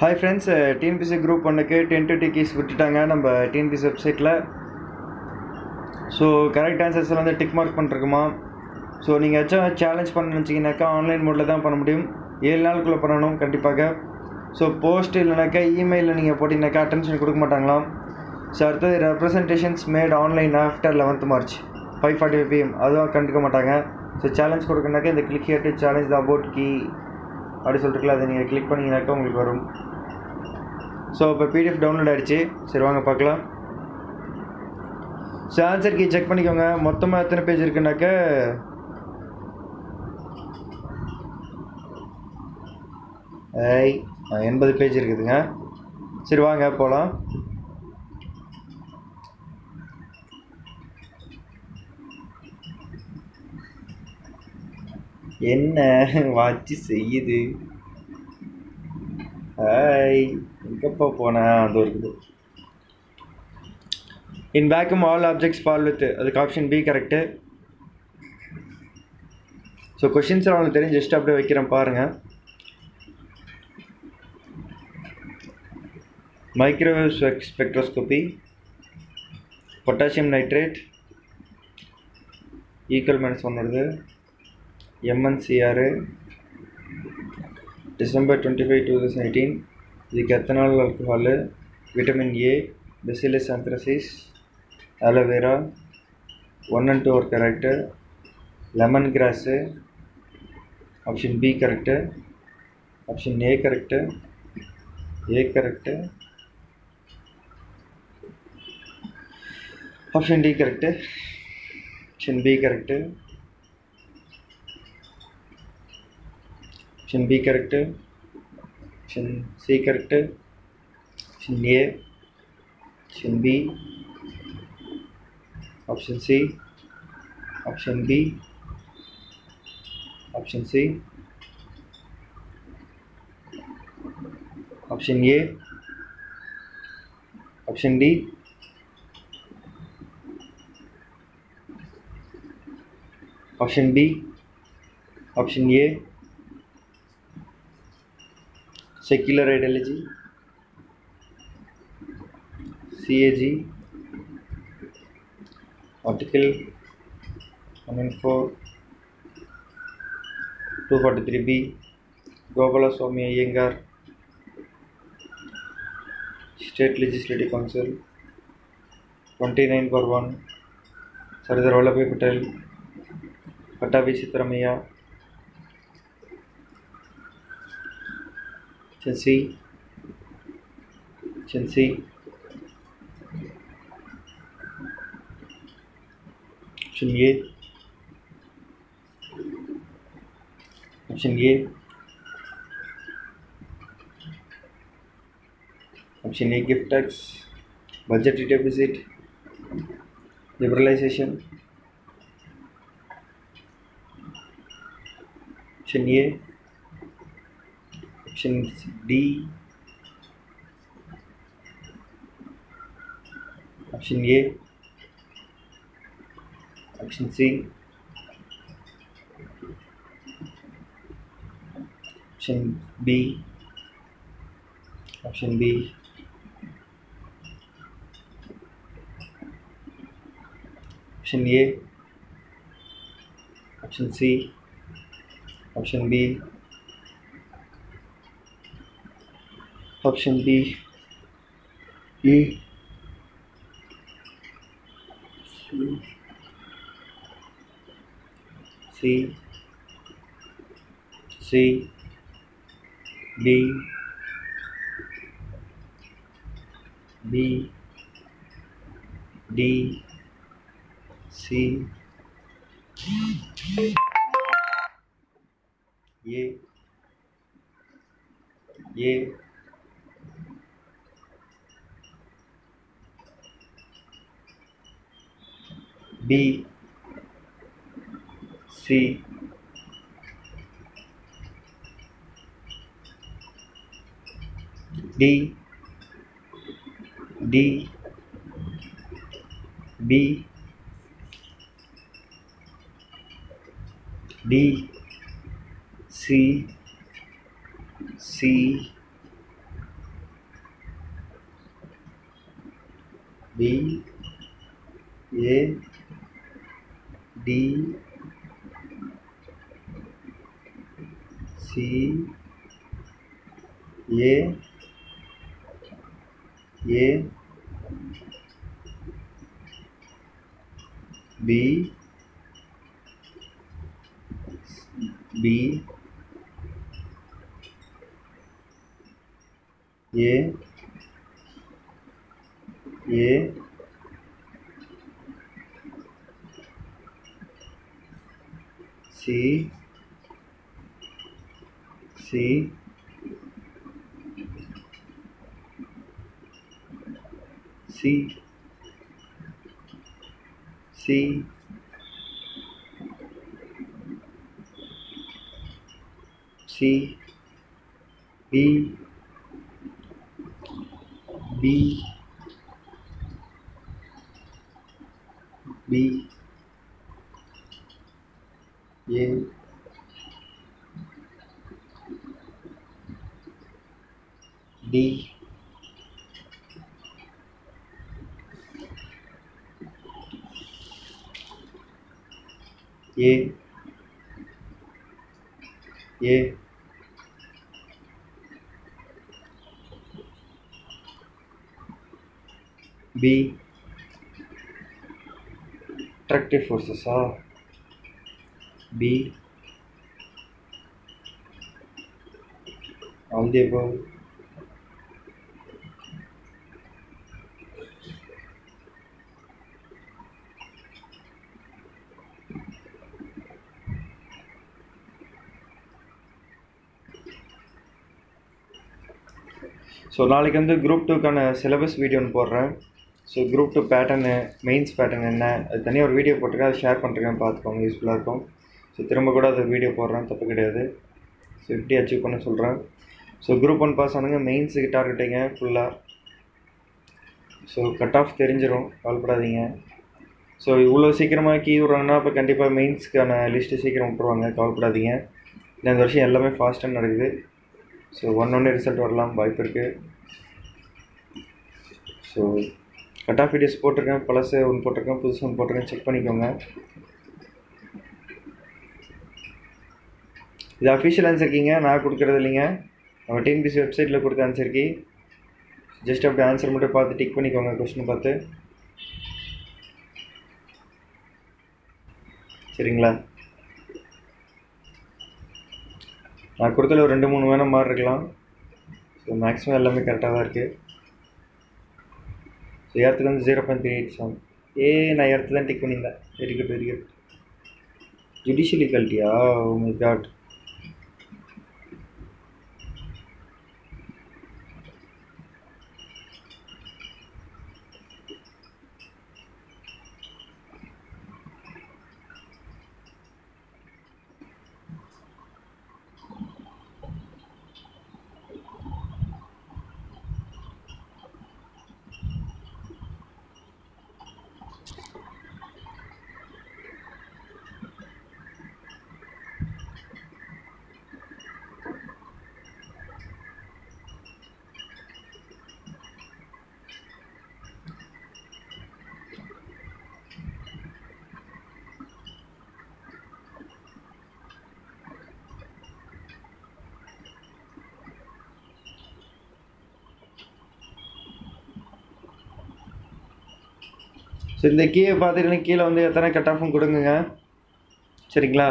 Hi friends TNPSC group ஒன்றுக்கு ten to keys விட்டுட்டாங்க நம்ம டிஎன்பிசி வெப்சைட்டில் ஸோ கரெக்ட் ஆன்சர்ஸில் வந்து டிக் மார்க் பண்ணிருக்குமா? ஸோ நீங்கள் ஏதாச்சும் சேலஞ்ச் பண்ண நினச்சிங்கனாக்கா ஆன்லைன் மோடில் தான் பண்ண முடியும். ஏழு நாளுக்குள்ளே பண்ணணும் கண்டிப்பாக. ஸோ போஸ்ட் இல்லைனாக்கா இமெயிலில் நீங்கள் போட்டிங்கனாக்கா அட்டென்ஷன் கொடுக்க மாட்டாங்களாம். ஸோ அடுத்தது representations made online after eleventh March five forty five P M அதுவும் கண்டுக்க மாட்டாங்க. ஸோ சேலஞ்ச் கொடுக்கணாக்கா இந்த click here to challenge the about key அப்படி சொல்லிட்டுருக்கல அதை நீங்கள் கிளிக் பண்ணிங்கனாக்கா உங்களுக்கு வரும். ஸோ இப்போ பிடிஎஃப் டவுன்லோட் ஆகிடுச்சு சரி வாங்க பார்க்கலாம். ஸோ ஆன்சர் கீ செக் பண்ணிக்கோங்க. மொத்தமாக எத்தனை பேஜ் இருக்குனாக்க எண்பது பேஜ் இருக்குதுங்க. சரி வாங்க போகலாம் என்ன வாட்சி செய்யுது? ஹாய் எங்கப்பா போனேன் அது இருக்குது. In vacuum all objects fall with அதுக்கு option B correct so questions அவங்களுக்கு தெரியும் ஜஸ்ட் அப்படியே வைக்கிறேன் பாருங்கள் microwave spectroscopy potassium nitrate equal minus one வருது. MNCR December twenty five two thousand eighteen இதுக்கு ethanol alcohol vitamin A bacillus anthracis aloe vera one and two ஒரு correct lemon grass option B correct option A correct A correct option D correct option option B correct option C correct option A option B option C option B option C option A option D option B option A secular ideology CAG article 104 243b Gopala Swami Iyengar State Legislative Council 29 per 1 Sardar Vallabhai Patel Patabi Sitaramaya Chelsea, Chelsea, चलिए option ये option ये gift tax budget deposit liberalisation option ये option D option A option C option B option B option A option C option B option B E. C. C. D. B. D. C. ये। ये। B C. D D B. D C C. B A. D C A A B B A A sí, sí. Sí, sí, sí, vi, vi, vi. ये D ये ये B tractive forces हाँ। B all the above so நாளைக்கு வந்து group டூக்கான syllabus video ஒன்று போடுறேன் so group two pattern mains pattern என்ன அது தனியாக ஒரு வீடியோ போட்டிருக்கேன் அதை ஷேர் பண்ணுறேன் பார்த்துக்கோங்க யூஸ்ஃபுல்லாக இருக்கும் ஸோ திரும்ப கூட அது வீடியோ போடுறேன் தப்பு கிடையாது. ஸோ எப்படி அச்சீவ் பண்ண சொல்கிறேன் ஸோ குரூப் ஒன் பாஸ் ஆனுங்க மெயின்ஸுக்கு டார்கெட்டிங்க ஃபுல்லாக ஸோ கட் ஆஃப் தெரிஞ்சிடும் கவலைப்படாதீங்க. ஸோ இவ்வளோ சீக்கிரமாக கீ விட்றாங்கன்னா அப்போ கண்டிப்பாக மெயின்ஸ்க்கான லிஸ்ட்டு சீக்கிரம் விட்ருவாங்க கவலைப்படாதீங்க. இந்த வருஷம் எல்லாமே ஃபாஸ்ட்டாக நடக்குது. ஸோ ஒன் ஒன்று ரிசல்ட் வரலாம் வாய்ப்பு இருக்குது ஸோ கட் ஆஃப் வீடியோஸ் போட்டிருக்கேன் பழசு ஒன்று போட்டிருக்கேன் புதுசு ஒன்று போட்டிருக்கேன் செக் பண்ணிக்கோங்க. இது அஃபிஷியல் ஆன்சர் கீங்க. நான் கொடுக்குறது இல்லைங்க. நம்ம டிஎன்பிசி வெப்சைட்டில் கொடுத்த ஆன்சர் கீ. ஜஸ்ட் அப்படி ஆன்சர் மட்டும் பார்த்து டிக் பண்ணிக்கோங்க கொஸ்டின் பார்த்து. சரிங்களா? நான் கொடுத்தல ஒரு ரெண்டு மூணு வேணும் மாதிரி இருக்கலாம். ஸோ மேக்ஸிமம் எல்லாமே கரெக்டாக தான் இருக்குது ஸோ ஏர்த்துக்கு வந்து zero point three eight seven A நான் ஏர்த்து தான் டிக் பண்ணியிருந்தேன். Very good very good judicial ஈக்வாலிட்டியா oh my God so இந்த கீயை பார்த்துட்டு கீழே வந்து எத்தனை கட் ஆஃபும் கொடுங்குங்க. சரிங்களா?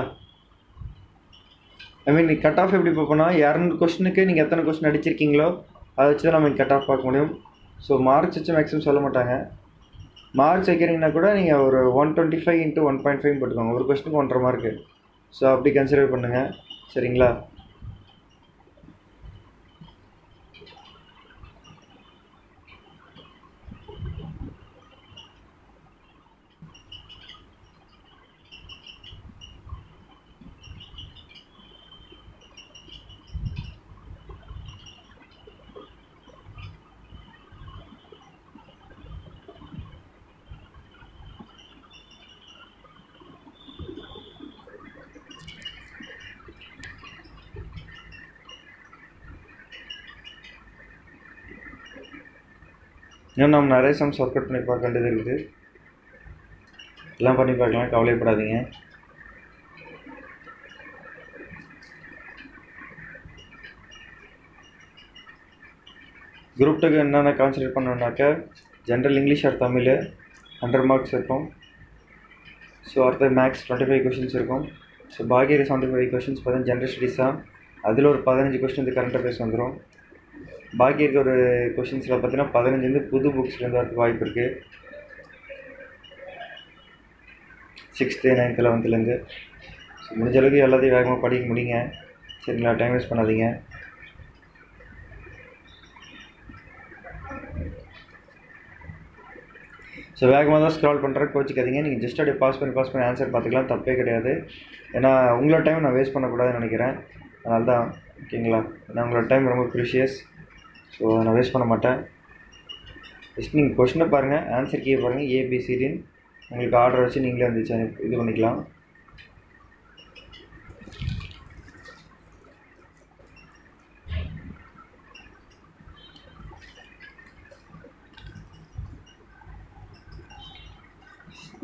ஐ மீன் கட் ஆஃப் எப்படி பார்ப்போம்னா இரநூறு கொஸ்டினுக்கு நீங்கள் எத்தனை கொஸ்டின் அடிச்சிருக்கீங்களோ அதை வச்சு தான் நம்ம கட் ஆஃப் பார்க்க முடியும். ஸோ மார்க்ஸ் வச்சு மேக்ஸிமம் சொல்ல மாட்டாங்க. மார்க்ஸ் வைக்கிறீங்கன்னா கூட நீங்கள் ஒரு one twenty five into one point five போட்டுக்கோங்க. ஒரு கொஸ்டினுக்கு ஒன்றரை மார்க்கு ஸோ அப்படி கன்சிடர் பண்ணுங்கள் சரிங்களா? இன்னும் நம்ம நிறைய சம்ஸ் ஒர்க் அவுட் பண்ணி பார்க்க வேண்டியது இருக்குது. எல்லாம் பண்ணி பார்க்கலாம் கவலைப்படாதீங்க. குரூப் டூக்கு என்னென்ன concentrate பண்ணோம்னாக்கா general English or Tamil hundred marks இருக்கும். ஸோ அடுத்த மேக்ஸ் டுவெண்ட்டி ஃபைவ் கொஷின்ஸ் இருக்கும். ஸோ பாக்கி செவன்ட்டி ஃபைவ் கொஷின்ஸ் பார்த்தீங்கன்னா ஜென்ரல் ஸ்டடீஸ் தான். அதில் ஒரு பதினஞ்சு கொஸ்டின் வந்து கரண்ட் அஃபேர்ஸ் வந்துடும் பாக்கி இருக்க ஒரு கொஷின்ஸில் பார்த்தீங்கன்னா பதினஞ்சு வந்து புது புக்ஸ்லேருந்து வரதுக்கு வாய்ப்பு இருக்குது சிக்ஸ்த்து நைன்த்து லெவன்த்துலேருந்து ஸோ முடிஞ்ச அளவுக்கு எல்லாத்தையும் வேகமாக படிக்க முடியுங்க. சரிங்களா டைம் வேஸ்ட் பண்ணாதீங்க. ஸோ வேகமாக தான் ஸ்க்ரால் பண்ணுறேன் கோச்சிக்காதீங்க. நீங்கள் ஜஸ்ட் அப்படியே பாஸ் பண்ணி பாஸ் பண்ணி ஆன்சர் பார்த்துக்கலாம். தப்பே கிடையாது. ஏன்னா உங்களோட டைம் நான் வேஸ்ட் பண்ணக்கூடாதுன்னு நினைக்கிறேன். அதனால தான் ஓகேங்களா நான் உங்களோட டைம் ரொம்ப ப்ரிஷியஸ் ஸோ நான் வேஸ்ட் பண்ண மாட்டேன். ஜஸ்ட் நீங்கள் கொஷினை பாருங்கள் ஆன்சர் கீ பாருங்கள் ஏபிசிடின்னு உங்களுக்கு ஆர்டர் வச்சு நீங்களே வந்து இது பண்ணிக்கலாம்.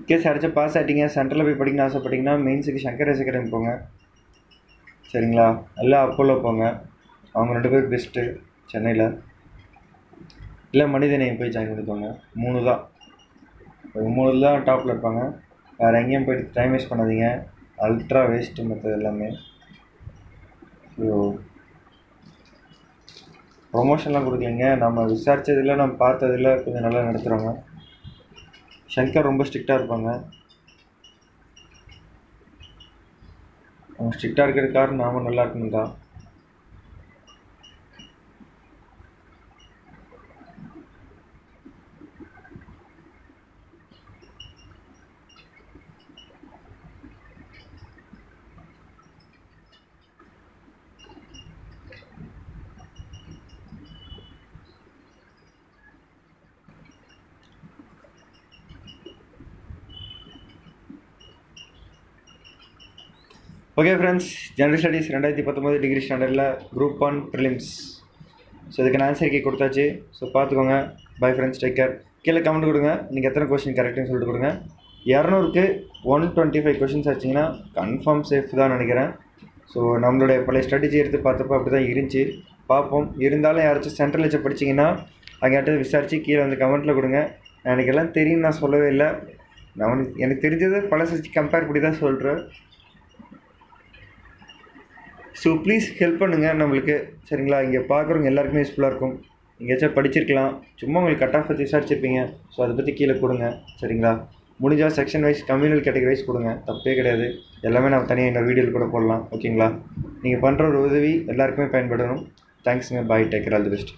கேஸ் அடித்து பாஸ் ஆகிட்டீங்க சென்டரில் போய் படிக்கணும்னு ஆசைப்பட்டீங்கன்னா மெயின்ஸுக்கு சங்கர் அகாடமி போங்க. சரிங்களா? எல்லாம் அப்போலோ போங்க. அவங்க ரெண்டு பேர் பெஸ்ட்டு சென்னையில். இல்லை மனிதநேயம் போய் ஜாயின் பண்ணிக்கோங்க மூணு தான். மூணு தான் டாப்பில் இருப்பாங்க. வேறு எங்கேயும் போயிட்டு டைம் வேஸ்ட் பண்ணாதீங்க. அல்ட்ரா வேஸ்ட்டு மற்றது எல்லாமே. ஸோ ப்ரொமோஷன்லாம் கொடுக்கலைங்க. நம்ம விசாரித்ததில் நம்ம பார்த்ததில் கொஞ்சம் நல்லா நடத்துகிறாங்க ஷங்கர் ரொம்ப ஸ்ட்ரிக்டாக இருப்பாங்க. அவங்க ஸ்ட்ரிக்டாக இருக்கிற காரணம் நாம நல்லா இருக்கணும் தான் ஓகே ஃப்ரெண்ட்ஸ் ஜெனரல் ஸ்டடீஸ் ரெண்டாயிரத்தி பத்தொம்போது டிகிரி ஸ்டாண்டர்டில் குரூப் ஒன் ப்ரிலிம்ஸ் ஸோ இதுக்கு நான் ஆன்சர் கீ கொடுத்தாச்சு. ஸோ பார்த்துக்கோங்க. பை ஃப்ரெண்ட்ஸ் டேக் கேர் கீழே கமெண்ட் கொடுங்க. நீங்கள் எத்தனை கொஸ்டின் கரெக்டுன்னு சொல்லிட்டு கொடுங்க. இரநூறுக்கு ஒன் டுவெண்ட்டி ஃபைவ் கொஷின்ஸ் ஆச்சிங்கன்னா கன்ஃபார்ம் சேஃப் தான் நினைக்கிறேன். ஸோ நம்மளுடைய பழைய ஸ்ட்ராட்டஜி எடுத்து பார்த்தப்போ அப்படி தான் இருந்துச்சு. பார்ப்போம். இருந்தாலும் யாராச்சும் சென்ட்ரல் வச்சு படிச்சிங்கன்னா அங்கேயாட்ட விசாரித்து கீழே வந்து கமெண்ட்டில் கொடுங்க. எனக்கு எல்லாம் தெரியும் நான் சொல்லவே இல்லை. நான் உனக்கு- எனக்கு தெரிஞ்சது பழசு கம்பேர் பண்ணி தான் சொல்கிறேன் ஸோ ப்ளீஸ் ஹெல்ப் பண்ணுங்கள் நம்மளுக்கு சரிங்களா? இங்கே பார்க்குறவங்க எல்லாருக்குமே யூஸ்ஃபுல்லாக இருக்கும். எங்கேயாச்சும் படிச்சிருக்கலாம். சும்மா உங்களுக்கு கட் ஆஃப் பற்றி விசாரிச்சிருப்பீங்க. ஸோ அதை பற்றி கீழே கொடுங்க. சரிங்களா? முடிஞ்சால் section wise communal category wise கொடுங்க. தப்பே கிடையாது. எல்லாமே நம்ம தனியாக இன்னொரு வீடியோவில் கூட போடலாம். ஓகேங்களா நீங்கள் பண்ணுற ஒரு உதவி எல்லாருக்குமே பயன்படணும். தேங்க்ஸுங்க bye take care all the best